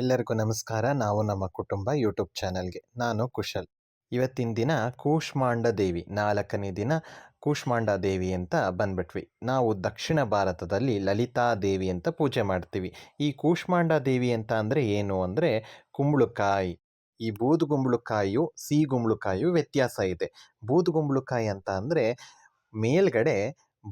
ಎಲ್ಲರಿಗೂ ನಮಸ್ಕಾರ. ನಾವು ನಮ್ಮ ಕುಟುಂಬ ಯೂಟ್ಯೂಬ್ ಚಾನಲ್ಗೆ. ನಾನು ಕುಶಲ್. ಇವತ್ತಿನ ದಿನ ಕೂಷ್ಮಾಂಡ ದೇವಿ, ನಾಲ್ಕನೇ ದಿನ ಕೂಷ್ಮಾಂಡ ದೇವಿ ಅಂತ ಬಂದ್ಬಿಟ್ವಿ. ನಾವು ದಕ್ಷಿಣ ಭಾರತದಲ್ಲಿ ಲಲಿತಾ ದೇವಿ ಅಂತ ಪೂಜೆ ಮಾಡ್ತೀವಿ. ಈ ಕೂಷ್ಮಾಂಡ ದೇವಿ ಅಂತ ಅಂದರೆ ಏನು ಅಂದರೆ ಕುಂಬಳಕಾಯಿ. ಈ ಬೂದುಗುಂಬಳಕಾಯಿಯು ಸಿಹಿಗುಂಬಳಕಾಯಿಯು ವ್ಯತ್ಯಾಸ ಇದೆ. ಬೂದುಗುಂಬಳಕಾಯಿ ಅಂತ ಅಂದರೆ ಮೇಲ್ಗಡೆ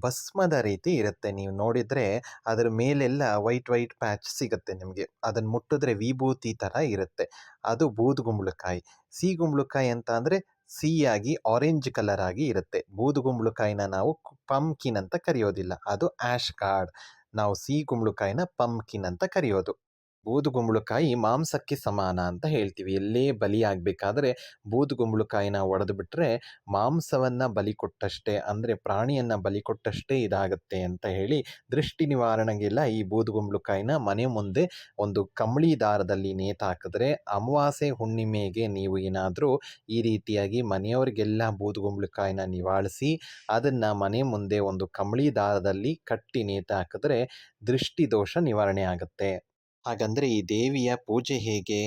ಭಸ್ಮದ ರೀತಿ ಇರುತ್ತೆ. ನೀವು ನೋಡಿದರೆ ಅದರ ಮೇಲೆಲ್ಲ ವೈಟ್ ವೈಟ್ ಪ್ಯಾಚ್ ಸಿಗುತ್ತೆ ನಿಮಗೆ. ಅದನ್ನು ಮುಟ್ಟಿದ್ರೆ ವಿಭೂತಿ ಥರ ಇರುತ್ತೆ. ಅದು ಬೂದುಗುಂಬಳಕಾಯಿ. ಸಿಹಿಗುಂಬಳಕಾಯಿ ಅಂತ ಅಂದರೆ ಸಿಹಿಯಾಗಿ ಆರೆಂಜ್ ಕಲರ್ ಆಗಿ ಇರುತ್ತೆ. ಬೂದುಗುಂಬಳಕಾಯಿನ ನಾವು ಪಂಕಿನ್ ಅಂತ ಕರೆಯೋದಿಲ್ಲ. ಅದು ಆ್ಯಶ್ ಕಾರ್ಡ್ ನಾವು ಸಿಹಿಗುಂಬಳಕಾಯಿನ ಪಂಕಿನ್ ಅಂತ ಕರೆಯೋದು. ಬೂದುಗುಂಬಳಕಾಯಿ ಮಾಂಸಕ್ಕೆ ಸಮಾನ ಅಂತ ಹೇಳ್ತೀವಿ. ಎಲ್ಲೇ ಬಲಿ ಆಗಬೇಕಾದ್ರೆ ಬೂದುಗುಂಬಳಕಾಯಿನ ಒಡೆದು ಬಿಟ್ಟರೆ ಮಾಂಸವನ್ನು ಬಲಿ ಕೊಟ್ಟಷ್ಟೇ, ಅಂದರೆ ಪ್ರಾಣಿಯನ್ನು ಬಲಿ ಕೊಟ್ಟಷ್ಟೇ ಇದಾಗುತ್ತೆ ಅಂತ ಹೇಳಿ ದೃಷ್ಟಿ ನಿವಾರಣೆಗೆಲ್ಲ ಈ ಬೂದುಗುಂಬಳಕಾಯಿನ ಮನೆ ಮುಂದೆ ಒಂದು ಕಂಬಳಿ ದಾರದಲ್ಲಿ ನೇತಾಕಿದ್ರೆ ಅಮಾವಾಸ್ಯೆ ಹುಣ್ಣಿಮೆಗೆ ನೀವು ಏನಾದರೂ ಈ ರೀತಿಯಾಗಿ ಮನೆಯವರಿಗೆಲ್ಲ ಬೂದುಗುಂಬಳಕಾಯಿನ ನಿವಾಳಿಸಿ ಅದನ್ನು ಮನೆ ಮುಂದೆ ಒಂದು ಕಂಬಳಿ ದಾರದಲ್ಲಿ ಕಟ್ಟಿ ನೇತಾಕಿದ್ರೆ ದೃಷ್ಟಿ ದೋಷ ನಿವಾರಣೆ ಆಗುತ್ತೆ. ಹಾಗಂದರೆ ಈ ದೇವಿಯ ಪೂಜೆ ಹೇಗೆ,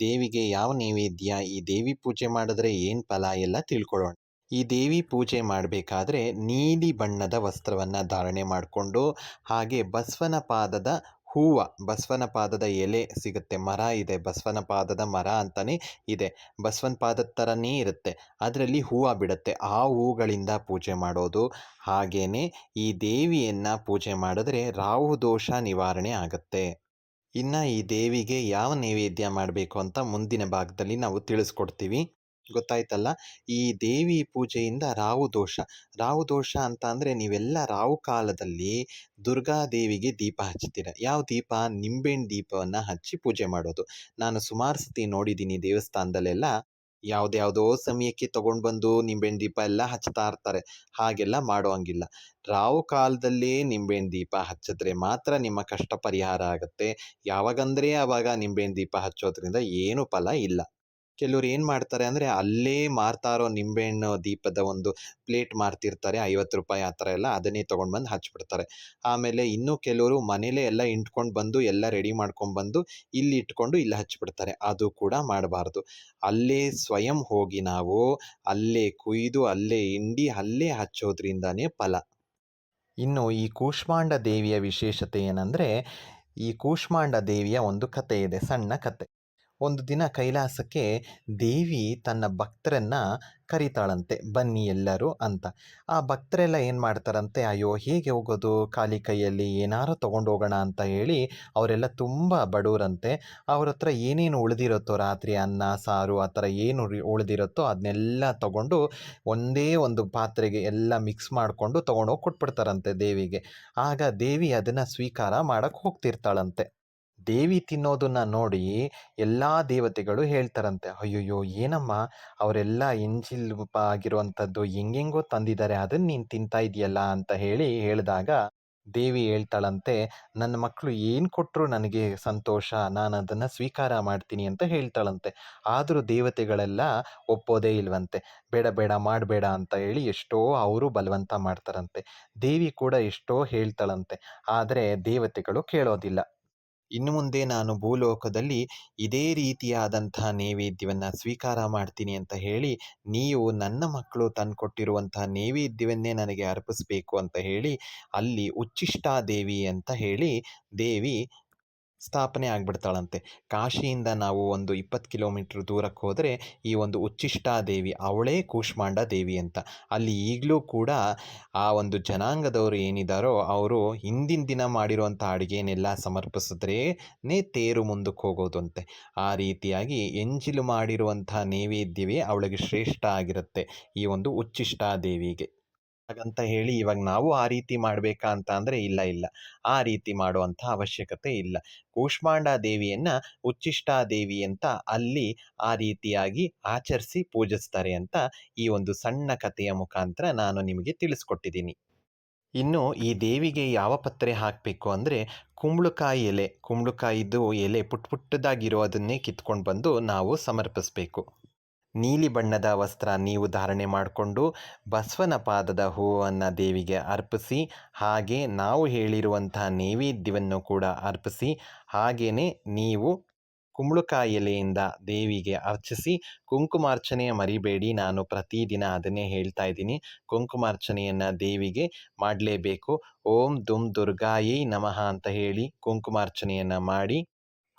ದೇವಿಗೆ ಯಾವ ನೈವೇದ್ಯ, ಈ ದೇವಿ ಪೂಜೆ ಮಾಡಿದ್ರೆ ಏನು ಫಲ ಎಲ್ಲ ತಿಳ್ಕೊಳ್ಳೋಣ. ಈ ದೇವಿ ಪೂಜೆ ಮಾಡಬೇಕಾದ್ರೆ ನೀಲಿ ಬಣ್ಣದ ವಸ್ತ್ರವನ್ನು ಧಾರಣೆ ಮಾಡಿಕೊಂಡು, ಹಾಗೆ ಬಸವನ ಪಾದದ ಹೂವು, ಬಸವನ ಪಾದದ ಎಲೆ ಸಿಗುತ್ತೆ, ಮರ ಇದೆ, ಬಸವನ ಪಾದದ ಮರ ಅಂತಲೇ ಇದೆ. ಬಸವನ ಪಾದದ ಥರನೇ ಇರುತ್ತೆ, ಅದರಲ್ಲಿ ಹೂವು ಬಿಡುತ್ತೆ, ಆ ಹೂಗಳಿಂದ ಪೂಜೆ ಮಾಡೋದು. ಹಾಗೆಯೇ ಈ ದೇವಿಯನ್ನು ಪೂಜೆ ಮಾಡಿದ್ರೆ ರಾಹು ದೋಷ ನಿವಾರಣೆ ಆಗುತ್ತೆ. ಇನ್ನು ಈ ದೇವಿಗೆ ಯಾವ ನೈವೇದ್ಯ ಮಾಡಬೇಕು ಅಂತ ಮುಂದಿನ ಭಾಗದಲ್ಲಿ ನಾವು ತಿಳಿಸ್ಕೊಡ್ತೀವಿ. ಗೊತ್ತಾಯ್ತಲ್ಲ? ಈ ದೇವಿ ಪೂಜೆಯಿಂದ ರಾಹು ದೋಷ. ರಾಹು ದೋಷ ಅಂತ ಅಂದರೆ ನೀವೆಲ್ಲ ರಾಹು ಕಾಲದಲ್ಲಿ ದುರ್ಗಾ ದೇವಿಗೆ ದೀಪ ಹಚ್ಚುತ್ತೀರ ಯಾವ ದೀಪ? ನಿಂಬೆಹಣ್ಣು ದೀಪವನ್ನು ಹಚ್ಚಿ ಪೂಜೆ ಮಾಡೋದು. ನಾನು ಸುಮಾರು ಸತಿ ನೋಡಿದ್ದೀನಿ ದೇವಸ್ಥಾನದಲ್ಲೆಲ್ಲ. ಯಾವುದ್ಯಾವುದೋ ಸಮಯಕ್ಕೆ ತೊಗೊಂಡು ಬಂದು ನಿಂಬೆಹಣ್ಣು ದೀಪ ಎಲ್ಲ ಹಚ್ತಾ ಇರ್ತಾರೆ. ಹಾಗೆಲ್ಲ ಮಾಡುವಂಗಿಲ್ಲ. ರಾವು ಕಾಲದಲ್ಲೇ ನಿಂಬೆಹಣ್ಣು ದೀಪ ಹಚ್ಚಿದ್ರೆ ಮಾತ್ರ ನಿಮ್ಮ ಕಷ್ಟ ಪರಿಹಾರ ಆಗುತ್ತೆ. ಯಾವಾಗಂದರೆ ಆವಾಗ ನಿಂಬೆಹಣ್ಣು ದೀಪ ಹಚ್ಚೋದ್ರಿಂದ ಏನು ಫಲ ಇಲ್ಲ. ಕೆಲವ್ರು ಏನು ಮಾಡ್ತಾರೆ ಅಂದರೆ, ಅಲ್ಲೇ ಮಾರ್ತಾ ಇರೋ ನಿಂಬೆಹಣ್ಣು ದೀಪದ ಒಂದು ಪ್ಲೇಟ್ ಮಾರ್ತಿರ್ತಾರೆ, ಐವತ್ತು ರೂಪಾಯಿ ಆ ಥರ ಎಲ್ಲ ಅದನ್ನೇ ತೊಗೊಂಡು ಬಂದು ಹಚ್ಬಿಡ್ತಾರೆ. ಆಮೇಲೆ ಇನ್ನೂ ಕೆಲವರು ಮನೇಲೇ ಎಲ್ಲ ಇಂಟ್ಕೊಂಡು ಬಂದು, ಎಲ್ಲ ರೆಡಿ ಮಾಡ್ಕೊಂಡ್ಬಂದು ಇಲ್ಲಿ ಇಟ್ಕೊಂಡು ಇಲ್ಲಿ ಹಚ್ಬಿಡ್ತಾರೆ. ಅದು ಕೂಡ ಮಾಡಬಾರ್ದು. ಅಲ್ಲೇ ಸ್ವಯಂ ಹೋಗಿ ನಾವು, ಅಲ್ಲೇ ಕುಯ್ದು, ಅಲ್ಲೇ ಹಿಂಡಿ, ಅಲ್ಲೇ ಹಚ್ಚೋದ್ರಿಂದನೇ ಫಲ. ಇನ್ನು ಈ ಕೂಷ್ಮಾಂಡ ದೇವಿಯ ವಿಶೇಷತೆ ಏನಂದರೆ, ಈ ಕೂಷ್ಮಾಂಡ ದೇವಿಯ ಒಂದು ಕತೆ ಇದೆ, ಸಣ್ಣ ಕತೆ ಒಂದು ದಿನ ಕೈಲಾಸಕ್ಕೆ ದೇವಿ ತನ್ನ ಭಕ್ತರನ್ನ ಕರೀತಾಳಂತೆ, ಬನ್ನಿ ಎಲ್ಲರೂ ಅಂತ. ಆ ಭಕ್ತರೆಲ್ಲ ಏನು ಮಾಡ್ತಾರಂತೆ, ಅಯ್ಯೋ, ಹೇಗೆ ಹೋಗೋದು? ಖಾಲಿ ಕೈಯಲ್ಲಿ ಏನಾರು ತೊಗೊಂಡು ಹೋಗೋಣ ಅಂತ ಹೇಳಿ ಅವರೆಲ್ಲ ತುಂಬ ಬಡವರಂತೆ ಅವ್ರ ಹತ್ರ ಏನೇನು ಉಳಿದಿರುತ್ತೋ, ರಾತ್ರಿ ಅನ್ನ, ಸಾರು ಆ ಥರ ಏನು ಉಳಿದಿರುತ್ತೋ ಅದನ್ನೆಲ್ಲ ತಗೊಂಡು ಒಂದೇ ಒಂದು ಪಾತ್ರೆಗೆ ಎಲ್ಲ ಮಿಕ್ಸ್ ಮಾಡಿಕೊಂಡು ತೊಗೊಂಡೋಗಿ ಕೊಟ್ಬಿಡ್ತಾರಂತೆ ದೇವಿಗೆ. ಆಗ ದೇವಿ ಅದನ್ನು ಸ್ವೀಕಾರ ಮಾಡೋಕ್ಕೆ ಹೋಗ್ತಿರ್ತಾಳಂತೆ. ದೇವಿ ತಿನ್ನೋದನ್ನ ನೋಡಿ ಎಲ್ಲ ದೇವತೆಗಳು ಹೇಳ್ತಾರಂತೆ, ಅಯ್ಯಯ್ಯೋ, ಏನಮ್ಮ ಅವರೆಲ್ಲ ಎಂಜಿಲ್ ಆಗಿರುವಂಥದ್ದು, ಹೆಂಗೆಂಗೋ ತಂದಿದ್ದಾರೆ ಅದನ್ನು ನೀನು ತಿಂತಾ ಇದೆಯಲ್ಲ? ಅಂತ ಹೇಳಿ ಹೇಳಿದಾಗ ದೇವಿ ಹೇಳ್ತಾಳಂತೆ, ನನ್ನ ಮಕ್ಕಳು ಏನು ಕೊಟ್ಟರು ನನಗೆ ಸಂತೋಷ, ನಾನು ಅದನ್ನು ಸ್ವೀಕಾರ ಮಾಡ್ತೀನಿ ಅಂತ ಹೇಳ್ತಾಳಂತೆ. ಆದರೂ ದೇವತೆಗಳೆಲ್ಲ ಒಪ್ಪೋದೇ ಇಲ್ವಂತೆ, ಬೇಡ ಬೇಡ, ಮಾಡಬೇಡ ಅಂತ ಹೇಳಿ ಎಷ್ಟೋ ಅವರು ಬಲವಂತ ಮಾಡ್ತಾರಂತೆ. ದೇವಿ ಕೂಡ ಎಷ್ಟೋ ಹೇಳ್ತಾಳಂತೆ, ಆದರೆ ದೇವತೆಗಳು ಕೇಳೋದಿಲ್ಲ. ಇನ್ನು ಮುಂದೆ ನಾನು ಭೂಲೋಕದಲ್ಲಿ ಇದೇ ರೀತಿಯಾದಂತಹ ನೈವೇದ್ಯವನ್ನು ಸ್ವೀಕಾರ ಮಾಡ್ತೀನಿ ಅಂತ ಹೇಳಿ, ನೀವು ನನ್ನ ಮಕ್ಕಳು ತಂದುಕೊಟ್ಟಿರುವಂತಹ ನೈವೇದ್ಯವನ್ನೇ ನನಗೆ ಅರ್ಪಿಸಬೇಕು ಅಂತ ಹೇಳಿ, ಅಲ್ಲಿ ಉಚ್ಚಿಷ್ಟಾ ದೇವಿ ಅಂತ ಹೇಳಿ, ದೇವಿ ಸ್ಥಾಪನೆ ಆಗಿಬಿಡ್ತಾಳಂತೆ. ಕಾಶಿಯಿಂದ ನಾವು ಒಂದು ಇಪ್ಪತ್ತು ಕಿಲೋಮೀಟ್ರ್ ದೂರಕ್ಕೆ ಹೋದರೆ ಈ ಒಂದು ಉಚ್ಚಿಷ್ಟಾ ದೇವಿ ಅವಳೇ ಕೂಷ್ಮಾಂಡ ದೇವಿ ಅಂತ. ಅಲ್ಲಿ ಈಗಲೂ ಕೂಡ ಆ ಒಂದು ಜನಾಂಗದವರು ಏನಿದ್ದಾರೋ ಅವರು ಹಿಂದಿನ ದಿನ ಮಾಡಿರುವಂಥ ಅಡುಗೆನೆಲ್ಲ ಸಮರ್ಪಿಸಿದ್ರೇ ತೇರು ಮುಂದಕ್ಕೆ ಹೋಗೋದು ಅಂತೆ ಆ ರೀತಿಯಾಗಿ ಎಂಜಿಲು ಮಾಡಿರುವಂಥ ನೈವೇದ್ಯವೇ ಅವಳಿಗೆ ಶ್ರೇಷ್ಠ ಆಗಿರುತ್ತೆ ಈ ಒಂದು ಉಚ್ಚಿಷ್ಟಾ ದೇವಿಗೆ ಹಾಗಂತ ಹೇಳಿ ಇವಾಗ ನಾವು ಆ ರೀತಿ ಮಾಡಬೇಕಾ ಅಂತ ಅಂದರೆ ಇಲ್ಲ ಇಲ್ಲ. ಆ ರೀತಿ ಮಾಡುವಂಥ ಅವಶ್ಯಕತೆ ಇಲ್ಲ. ಕೂಷ್ಮಾಂಡ ದೇವಿಯನ್ನ ಉಚ್ಚಿಷ್ಟಾ ದೇವಿ ಅಂತ ಅಲ್ಲಿ ಆ ರೀತಿಯಾಗಿ ಆಚರಿಸಿ ಪೂಜಿಸ್ತಾರೆ ಅಂತ ಈ ಒಂದು ಸಣ್ಣ ಕಥೆಯ ಮುಖಾಂತರ ನಾನು ನಿಮಗೆ ತಿಳಿಸ್ಕೊಟ್ಟಿದ್ದೀನಿ. ಇನ್ನು ಈ ದೇವಿಗೆ ಯಾವ ಪತ್ರೆ ಹಾಕಬೇಕು ಅಂದರೆ ಕುಂಬಳಕಾಯಿ ಎಲೆ. ಕುಂಬಳಕಾಯಿದು ಎಲೆ ಪುಟ್ ಪುಟ್ಟದಾಗಿರೋದನ್ನೇ ಕಿತ್ಕೊಂಡು ಬಂದು ನಾವು ಸಮರ್ಪಿಸಬೇಕು. ನೀಲಿ ಬಣ್ಣದ ವಸ್ತ್ರ ನೀವು ಧಾರಣೆ ಮಾಡಿಕೊಂಡು ಬಸವನ ಪಾದದ ಹೂವನ್ನು ದೇವಿಗೆ ಅರ್ಪಿಸಿ, ಹಾಗೆ ನಾವು ಹೇಳಿರುವಂತಹ ನೈವೇದ್ಯವನ್ನು ಕೂಡ ಅರ್ಪಿಸಿ ಹಾಗೆಯೇ ನೀವು ಕುಂಬಳಕಾಯಿ ಎಲೆಯಿಂದ ದೇವಿಗೆ ಅರ್ಚಿಸಿ, ಕುಂಕುಮಾರ್ಚನೆಯ ಮರಿಬೇಡಿ. ನಾನು ಪ್ರತಿದಿನ ಅದನ್ನೇ ಹೇಳ್ತಾ ಇದ್ದೀನಿ. ಕುಂಕುಮಾರ್ಚನೆಯನ್ನು ದೇವಿಗೆ ಮಾಡಲೇಬೇಕು. ಓಂ ದುಮ್ ದುರ್ಗಾಯೈ ನಮಃ ಅಂತ ಹೇಳಿ ಕುಂಕುಮಾರ್ಚನೆಯನ್ನು ಮಾಡಿ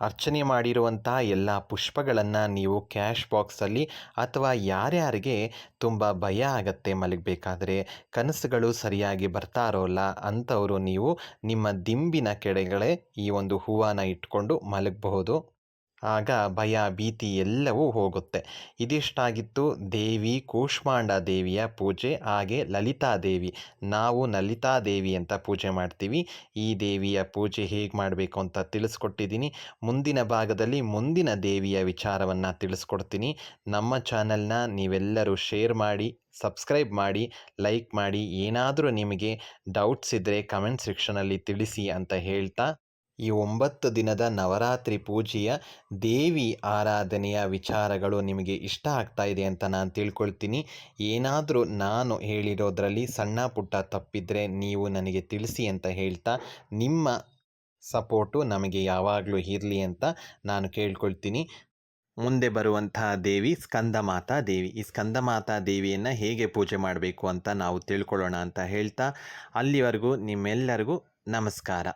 ಅರ್ಚನೆ ಮಾಡಿರುವಂಥ ಎಲ್ಲ ಪುಷ್ಪಗಳನ್ನು ನೀವು ಕ್ಯಾಶ್ ಬಾಕ್ಸಲ್ಲಿ ಅಥವಾ ಯಾರ್ಯಾರಿಗೆ ತುಂಬ ಭಯ ಆಗತ್ತೆ ಮಲಗಬೇಕಾದ್ರೆ, ಕನಸುಗಳು ಸರಿಯಾಗಿ ಬರ್ತಾ ಇರೋಲ್ಲ ಅಂಥವರು ನೀವು ನಿಮ್ಮ ದಿಂಬಿನ ಕೆಡೆಗಳೇ ಈ ಒಂದು ಹೂವನ್ನು ಇಟ್ಕೊಂಡು ಮಲಗಬಹುದು. ಆಗ ಭಯ, ಭೀತಿ ಎಲ್ಲವೂ ಹೋಗುತ್ತೆ. ಇದಿಷ್ಟಾಗಿತ್ತು ದೇವಿ ಕೂಷ್ಮಾಂಡ ದೇವಿಯ ಪೂಜೆ, ಹಾಗೆ ಲಲಿತಾ ದೇವಿ. ನಾವು ಲಲಿತಾ ದೇವಿ ಅಂತ ಪೂಜೆ ಮಾಡ್ತೀವಿ. ಈ ದೇವಿಯ ಪೂಜೆ ಹೇಗೆ ಮಾಡಬೇಕು ಅಂತ ತಿಳಿಸ್ಕೊಟ್ಟಿದ್ದೀನಿ. ಮುಂದಿನ ಭಾಗದಲ್ಲಿ ಮುಂದಿನ ದೇವಿಯ ವಿಚಾರವನ್ನು ತಿಳಿಸ್ಕೊಡ್ತೀನಿ. ನಮ್ಮ ಚಾನಲ್ನ ನೀವೆಲ್ಲರೂ ಶೇರ್ ಮಾಡಿ, ಸಬ್ಸ್ಕ್ರೈಬ್ ಮಾಡಿ, ಲೈಕ್ ಮಾಡಿ. ಏನಾದರೂ ನಿಮಗೆ ಡೌಟ್ಸ್ ಇದ್ದರೆ ಕಮೆಂಟ್ ಸೆಕ್ಷನಲ್ಲಿ ತಿಳಿಸಿ ಅಂತ ಹೇಳ್ತಾ ಈ ಒಂಬತ್ತು ದಿನದ ನವರಾತ್ರಿ ಪೂಜೆಯ ದೇವಿ ಆರಾಧನೆಯ ವಿಚಾರಗಳು ನಿಮಗೆ ಇಷ್ಟ ಆಗ್ತಾ ಇದೆ ಅಂತ ನಾನು ತಿಳ್ಕೊಳ್ತೀನಿ. ಏನಾದರೂ ನಾನು ಹೇಳಿರೋದ್ರಲ್ಲಿ ಸಣ್ಣ ಪುಟ್ಟ ತಪ್ಪಿದರೆ ನೀವು ನನಗೆ ತಿಳಿಸಿ ಅಂತ ಹೇಳ್ತಾ ನಿಮ್ಮ ಸಪೋರ್ಟು ನಮಗೆ ಯಾವಾಗಲೂ ಇರಲಿ ಅಂತ ನಾನು ಕೇಳ್ಕೊಳ್ತೀನಿ. ಮುಂದೆ ಬರುವಂತಹ ದೇವಿ ಸ್ಕಂದಮಾತಾ ದೇವಿ. ಈ ಸ್ಕಂದಮಾತಾ ದೇವಿಯನ್ನು ಹೇಗೆ ಪೂಜೆ ಮಾಡಬೇಕು ಅಂತ ನಾವು ತಿಳ್ಕೊಳ್ಳೋಣ ಅಂತ ಹೇಳ್ತಾ ಅಲ್ಲಿವರೆಗೂ ನಿಮ್ಮೆಲ್ಲರಿಗೂ ನಮಸ್ಕಾರ.